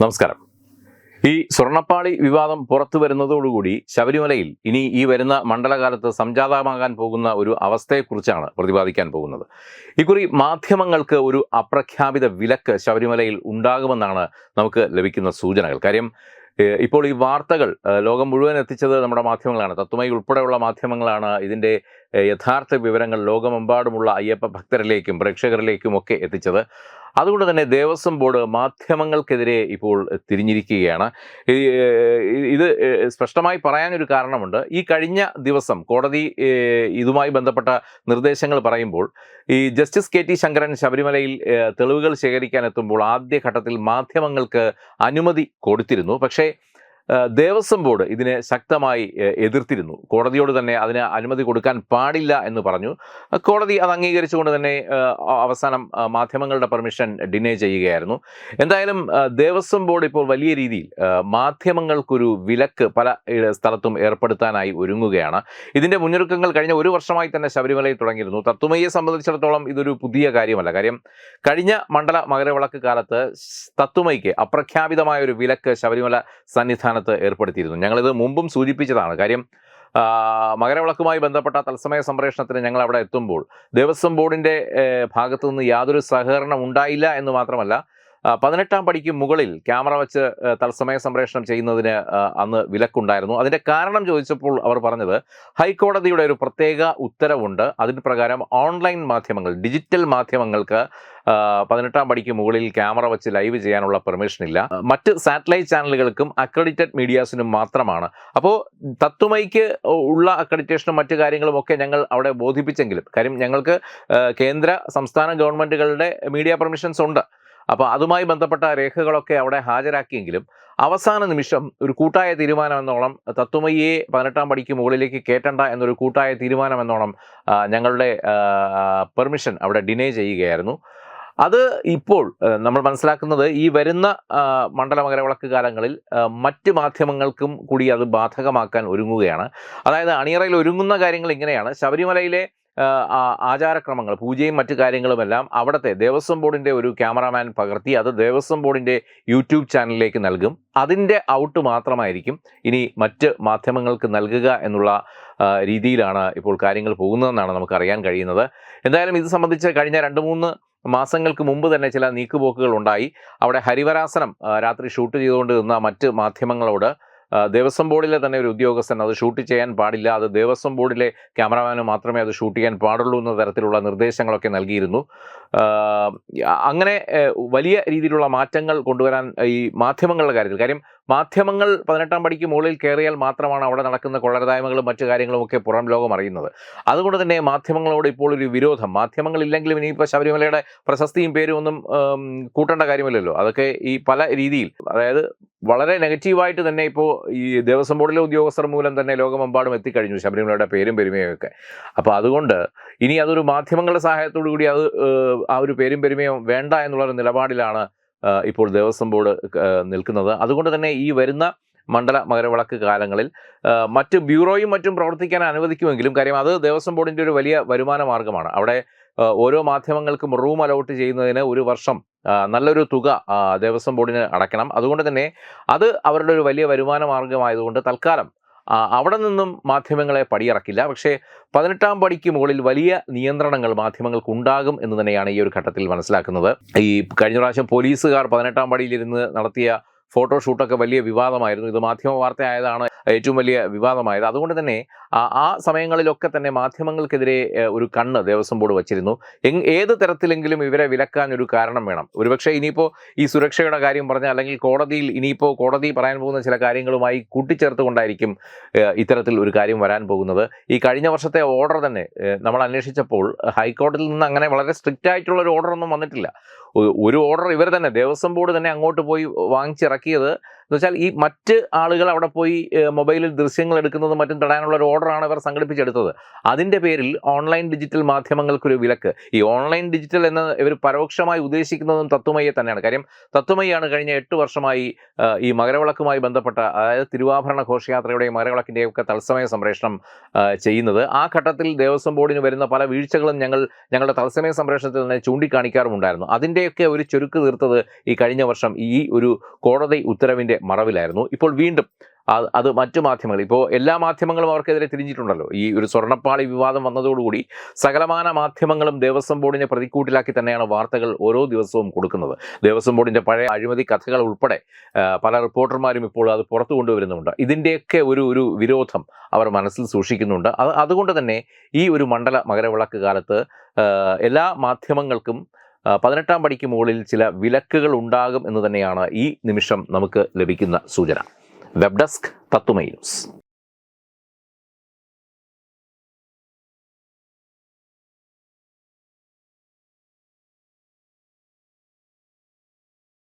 നമസ്കാരം. ഈ സ്വർണപ്പാളി വിവാദം പുറത്തു വരുന്നതോടുകൂടി ശബരിമലയിൽ ഇനി ഈ വരുന്ന മണ്ഡലകാലത്ത് സംജാതമാകാൻ പോകുന്ന ഒരു അവസ്ഥയെക്കുറിച്ചാണ് പ്രതിപാദിക്കാൻ പോകുന്നത്. ഇക്കുറി മാധ്യമങ്ങൾക്ക് ഒരു അപ്രഖ്യാപിത വിലക്ക് ശബരിമലയിൽ ഉണ്ടാകുമെന്നാണ് നമുക്ക് ലഭിക്കുന്ന സൂചനകൾ. കാര്യം ഇപ്പോൾ ഈ വാർത്തകൾ ലോകം മുഴുവൻ എത്തിച്ചത് നമ്മുടെ മാധ്യമങ്ങളാണ്. തത്വമായി ഉൾപ്പെടെയുള്ള മാധ്യമങ്ങളാണ് ഇതിന്റെ യഥാർത്ഥ വിവരങ്ങൾ ലോകമെമ്പാടുമുള്ള അയ്യപ്പ ഭക്തരിലേക്കും പ്രേക്ഷകരിലേക്കും ഒക്കെ എത്തിച്ചത്. അതുകൊണ്ട് തന്നെ ദേവസ്വം ബോർഡ് മാധ്യമങ്ങൾക്കെതിരെ ഇപ്പോൾ തിരിഞ്ഞിരിക്കുകയാണ്. ഇത് സ്പഷ്ടമായി പറയാനൊരു കാരണമുണ്ട്. ഈ കഴിഞ്ഞ ദിവസം കോടതി ഇതുമായി ബന്ധപ്പെട്ട നിർദ്ദേശങ്ങൾ പറയുമ്പോൾ ഈ ജസ്റ്റിസ് കെ ടി ശങ്കരൻ ശബരിമലയിൽ തെളിവുകൾ ശേഖരിക്കാൻ എത്തുമ്പോൾ ആദ്യഘട്ടത്തിൽ മാധ്യമങ്ങൾക്ക് അനുമതി കൊടുത്തിരുന്നു. പക്ഷേ ദേവസ്വം ബോർഡ് ഇതിനെ ശക്തമായി എതിർത്തിരുന്നു. കോടതിയോട് തന്നെ അതിന് അനുമതി കൊടുക്കാൻ പാടില്ല എന്ന് പറഞ്ഞു. കോടതി അത് അംഗീകരിച്ചുകൊണ്ട് തന്നെ അവസാനം മാധ്യമങ്ങളുടെ പെർമിഷൻ ഡിനേ ചെയ്യുകയായിരുന്നു. എന്തായാലും ദേവസ്വം ബോർഡ് ഇപ്പോൾ വലിയ രീതിയിൽ മാധ്യമങ്ങൾക്കൊരു വിലക്ക് പല സ്ഥലത്തും ഏർപ്പെടുത്താനായി ഒരുങ്ങുകയാണ്. ഇതിന്റെ മുന്നൊരുക്കങ്ങൾ കഴിഞ്ഞ ഒരു വർഷമായി തന്നെ ശബരിമലയിൽ തുടങ്ങിയിരുന്നു. തത്വമയെ സംബന്ധിച്ചിടത്തോളം ഇതൊരു പുതിയ കാര്യമല്ല. കാര്യം കഴിഞ്ഞ മണ്ഡല മകരവിളക്ക് കാലത്ത് തത്വമയ്ക്ക് അപ്രഖ്യാപിതമായ ഒരു വിലക്ക് ശബരിമല സന്നിധാനത്ത് ഏർപ്പെടുത്തിയിരുന്നു. ഞങ്ങളിത് മുമ്പും സൂചിപ്പിച്ചതാണ്. കാര്യം മകരവിളക്കുമായി ബന്ധപ്പെട്ട തത്സമയ സംപ്രേഷണത്തിന് ഞങ്ങൾ അവിടെ എത്തുമ്പോൾ ദേവസ്വം ബോർഡിന്റെ ഭാഗത്തു നിന്ന് യാതൊരു സഹകരണം ഉണ്ടായില്ല എന്ന് മാത്രമല്ല പതിനെട്ടാം പടിക്ക് മുകളിൽ ക്യാമറ വെച്ച് തത്സമയ സംപ്രേഷണം ചെയ്യുന്നതിന് അന്ന് വിലക്കുണ്ടായിരുന്നു. അതിന്റെ കാരണം ചോദിച്ചപ്പോൾ അവർ പറഞ്ഞത് ഹൈക്കോടതിയുടെ ഒരു പ്രത്യേക ഉത്തരവുണ്ട്. അതിന് പ്രകാരം ഓൺലൈൻ മാധ്യമങ്ങൾ ഡിജിറ്റൽ മാധ്യമങ്ങൾക്ക് പതിനെട്ടാം പടിക്ക് മുകളിൽ ക്യാമറ വെച്ച് ലൈവ് ചെയ്യാനുള്ള പെർമിഷൻ ഇല്ല. മറ്റ് സാറ്റലൈറ്റ് ചാനലുകൾക്കും അക്രഡിറ്റഡ് മീഡിയാസിനും മാത്രമാണ്. അപ്പോൾ തത്വമയ്ക്ക് ഉള്ള അക്രഡിറ്റേഷനും മറ്റു കാര്യങ്ങളും ഒക്കെ ഞങ്ങൾ അവിടെ ബോധിപ്പിച്ചെങ്കിലും കാര്യം ഞങ്ങൾക്ക് കേന്ദ്ര സംസ്ഥാന ഗവൺമെന്റുകളുടെ മീഡിയ പെർമിഷൻസ് ഉണ്ട്. അപ്പോൾ അതുമായി ബന്ധപ്പെട്ട രേഖകളൊക്കെ അവിടെ ഹാജരാക്കിയെങ്കിലും അവസാന നിമിഷം ഒരു കൂട്ടായ തീരുമാനം എന്നോണം തത്വമയ്യെ പതിനെട്ടാം പടിക്ക് മുകളിലേക്ക് കയറ്റണ്ട എന്നൊരു കൂട്ടായ തീരുമാനം എന്നോണം ഞങ്ങളുടെ പെർമിഷൻ അവിടെ ഡിനേ ചെയ്യുകയായിരുന്നു. അത് ഇപ്പോൾ നമ്മൾ മനസ്സിലാക്കുന്നത് ഈ വരുന്ന മണ്ഡല മകരവിളക്ക് കാലങ്ങളിൽ മറ്റ് മാധ്യമങ്ങൾക്കും കൂടി അത് ബാധകമാക്കാൻ ഒരുങ്ങുകയാണ്. അതായത് അണിയറയിൽ ഒരുങ്ങുന്ന കാര്യങ്ങൾ ഇങ്ങനെയാണ്. ശബരിമലയിലെ ആചാരക്രമങ്ങൾ പൂജയും മറ്റു കാര്യങ്ങളുമെല്ലാം അവിടുത്തെ ദേവസ്വം ബോർഡിന്റെ ഒരു ക്യാമറാമാൻ പകർത്തി അത് ദേവസ്വം ബോർഡിന്റെ യൂട്യൂബ് ചാനലിലേക്ക് നൽകും. അതിന്റെ ഔട്ട് മാത്രമായിരിക്കും ഇനി മറ്റ് മാധ്യമങ്ങൾക്ക് നൽകുക എന്നുള്ള രീതിയിലാണ് ഇപ്പോൾ കാര്യങ്ങൾ പോകുന്നതെന്നാണ് നമുക്ക് അറിയാൻ കഴിയുന്നത്. എന്തായാലും ഇത് സംബന്ധിച്ച് കഴിഞ്ഞ രണ്ട് മൂന്ന് മാസങ്ങൾക്ക് മുമ്പ് തന്നെ ചില നീക്കുപോക്കുകൾ ഉണ്ടായി. അവിടെ ഹരിവരാസനം രാത്രി ഷൂട്ട് ചെയ്തുകൊണ്ട് നിന്ന മറ്റ് മാധ്യമങ്ങളോട് ദേവസ്വം ബോർഡിലെ തന്നെ ഒരു ഉദ്യോഗസ്ഥൻ അത് ഷൂട്ട് ചെയ്യാൻ പാടില്ല. അത് ദേവസ്വം ബോർഡിലെ ക്യാമറാമാന് മാത്രമേ അത് ഷൂട്ട് ചെയ്യാൻ പാടുള്ളൂ എന്ന തരത്തിലുള്ള നിർദ്ദേശങ്ങളൊക്കെ നൽകിയിരുന്നു. അങ്ങനെ വലിയ രീതിയിലുള്ള മാറ്റങ്ങൾ കൊണ്ടുവരാൻ ഈ മാധ്യമങ്ങളുടെ കാര്യത്തിൽ. കാര്യം മാധ്യമങ്ങൾ പതിനെട്ടാം പടിക്ക് മുകളിൽ കയറിയാൽ മാത്രമാണ് അവിടെ നടക്കുന്ന കൊള്ളരുതായ്മകളും മറ്റു കാര്യങ്ങളും ഒക്കെ പുറം ലോകം അറിയുന്നത്. അതുകൊണ്ട് തന്നെ മാധ്യമങ്ങളോട് ഇപ്പോൾ ഒരു വിരോധം. മാധ്യമങ്ങളില്ലെങ്കിലും ഇനിയിപ്പോൾ ശബരിമലയുടെ പ്രശസ്തിയും പേരും ഒന്നും കൂട്ടേണ്ട കാര്യമില്ലല്ലോ. അതൊക്കെ ഈ പല രീതിയിൽ. അതായത് വളരെ നെഗറ്റീവായിട്ട് തന്നെ ഇപ്പോൾ ഈ ദേവസ്വം ബോർഡിലെ ഉദ്യോഗസ്ഥർ മൂലം തന്നെ ലോകമെമ്പാടും എത്തിക്കഴിഞ്ഞു ശബരിമലയുടെ പേരും പെരുമയും ഒക്കെ അപ്പോൾ അതുകൊണ്ട് ഇനി അതൊരു മാധ്യമങ്ങളുടെ സഹായത്തോടു കൂടി അത് ആ ഒരു പേരും പെരുമയും വേണ്ട എന്നുള്ളൊരു നിലപാടിലാണ് ഇപ്പോൾ ദേവസ്വം ബോർഡ് നിൽക്കുന്നത്. അതുകൊണ്ട് തന്നെ ഈ വരുന്ന മണ്ഡല മകരവിളക്ക് കാലങ്ങളിൽ മറ്റ് ബ്യൂറോയും മറ്റും പ്രവർത്തിക്കാൻ അനുവദിക്കുമെങ്കിലും കാര്യം അത് ദേവസ്വം ബോർഡിന്റെ ഒരു വലിയ വരുമാന മാർഗമാണ്. അവിടെ ഓരോ മാധ്യമങ്ങൾക്കും റൂം അലോട്ട് ചെയ്യുന്നതിന് ഒരു വർഷം നല്ലൊരു തുക ദേവസ്വം ബോർഡിന് അടയ്ക്കണം. അതുകൊണ്ട് തന്നെ അത് അവരുടെ ഒരു വലിയ വരുമാന മാർഗമായതുകൊണ്ട് തൽക്കാലം അവിടെ നിന്നും മാധ്യമങ്ങളെ പടിയിറക്കില്ല. പക്ഷേ പതിനെട്ടാം പടിക്ക് മുകളിൽ വലിയ നിയന്ത്രണങ്ങൾ മാധ്യമങ്ങൾക്ക് ഉണ്ടാകും എന്ന് തന്നെയാണ് ഈ ഒരു ഘട്ടത്തിൽ മനസ്സിലാക്കുന്നത്. ഈ കഴിഞ്ഞ പ്രാവശ്യം പോലീസുകാർ പതിനെട്ടാം പടിയിലിരുന്ന് നടത്തിയ ഫോട്ടോഷൂട്ടൊക്കെ വലിയ വിവാദമായിരുന്നു. ഇത് മാധ്യമ വാർത്തയായതാണ് ഏറ്റവും വലിയ വിവാദമായത്. അതുകൊണ്ട് തന്നെ ആ സമയങ്ങളിലൊക്കെ തന്നെ മാധ്യമങ്ങൾക്കെതിരെ ഒരു കണ്ണ് ദേവസ്വം ബോർഡ് വച്ചിരുന്നു. ഏത് തരത്തിലെങ്കിലും ഇവരെ വിലക്കാൻ ഒരു കാരണം വേണം. ഒരുപക്ഷെ ഇനിയിപ്പോൾ ഈ സുരക്ഷയുടെ കാര്യം പറഞ്ഞ അല്ലെങ്കിൽ കോടതിയിൽ ഇനിയിപ്പോൾ കോടതി പറയാൻ പോകുന്ന ചില കാര്യങ്ങളുമായി കൂട്ടിച്ചേർത്തുകൊണ്ടായിരിക്കും കൊണ്ടായിരിക്കും ഇത്തരത്തിൽ ഒരു കാര്യം വരാൻ പോകുന്നത്. ഈ കഴിഞ്ഞ വർഷത്തെ ഓർഡർ തന്നെ നമ്മൾ അന്വേഷിച്ചപ്പോൾ ഹൈക്കോടതിയിൽ നിന്ന് അങ്ങനെ വളരെ സ്ട്രിക്റ്റ് ആയിട്ടുള്ള ഒരു ഓർഡർ ഒന്നും വന്നിട്ടില്ല. ഒരു ഓർഡർ ഇവർ തന്നെ. ദേവസ്വം ബോർഡ് തന്നെ അങ്ങോട്ട് പോയി വാങ്ങിച്ചിറക്കിയത്. എന്ന് വെച്ചാൽ ഈ മറ്റ് ആളുകൾ അവിടെ പോയി മൊബൈലിൽ ദൃശ്യങ്ങൾ എടുക്കുന്നതും മറ്റും തടയാനുള്ള ഒരു ഓർഡറാണ് ഇവർ സംഘടിപ്പിച്ചെടുത്തത്. അതിന്റെ പേരിൽ ഓൺലൈൻ ഡിജിറ്റൽ മാധ്യമങ്ങൾക്കൊരു വിലക്ക്. ഈ ഓൺലൈൻ ഡിജിറ്റൽ എന്ന് ഇവർ പരോക്ഷമായി ഉദ്ദേശിക്കുന്നതും തത്വമയെ തന്നെയാണ്. കാര്യം തത്വമയാണ് കഴിഞ്ഞ എട്ട് വർഷമായി ഈ മകരവിളക്കുമായി ബന്ധപ്പെട്ട അതായത് തിരുവാഭരണ ഘോഷയാത്രയുടെയും മകരവിളക്കിന്റെയും ഒക്കെ തത്സമയ സംപ്രേഷണം ചെയ്യുന്നത്. ആ ഘട്ടത്തിൽ ദേവസ്വം ബോർഡിന് വരുന്ന പല വീഴ്ചകളും ഞങ്ങൾ ഞങ്ങളുടെ തത്സമയ സംപ്രേഷണത്തിൽ തന്നെ ചൂണ്ടിക്കാണിക്കാറുമുണ്ടായിരുന്നു. അതിന്റെയൊക്കെ ഒരു ചുരുക്ക് തീർത്തത് ഈ കഴിഞ്ഞ വർഷം ഈ ഒരു കോടതി ഉത്തരവിന്റെ മറവിലായിരുന്നു. ഇപ്പോൾ വീണ്ടും അത് മറ്റു മാധ്യമങ്ങൾ ഇപ്പോൾ എല്ലാ മാധ്യമങ്ങളും അവർക്കെതിരെ തിരിഞ്ഞിട്ടുണ്ടല്ലോ. ഈ ഒരു സ്വർണപ്പാളി വിവാദം വന്നതോടുകൂടി സകലമാന മാധ്യമങ്ങളും ദേവസ്വം ബോർഡിനെ പ്രതിക്കൂട്ടിലാക്കി തന്നെയാണ് വാർത്തകൾ ഓരോ ദിവസവും കൊടുക്കുന്നത്. ദേവസ്വം ബോർഡിന്റെ പഴയ അഴിമതി കഥകൾ ഉൾപ്പെടെ പല റിപ്പോർട്ടർമാരും ഇപ്പോൾ അത് പുറത്തു കൊണ്ടുവരുന്നുണ്ട് ഇതിന്റെയൊക്കെ ഒരു ഒരു വിരോധം അവർ മനസ്സിൽ സൂക്ഷിക്കുന്നുണ്ട്. അത് അതുകൊണ്ട് തന്നെ ഈ ഒരു മണ്ഡല മകരവിളക്ക് കാലത്ത് എല്ലാ മാധ്യമങ്ങൾക്കും പതിനെട്ടാം പടിക്ക് മുകളിൽ ചില വിലക്കുകൾ ഉണ്ടാകും എന്ന് തന്നെയാണ് ഈ നിമിഷം നമുക്ക് ലഭിക്കുന്ന സൂചന. വെബ് ഡെസ്ക് തത്തുമൈ ന്യൂസ്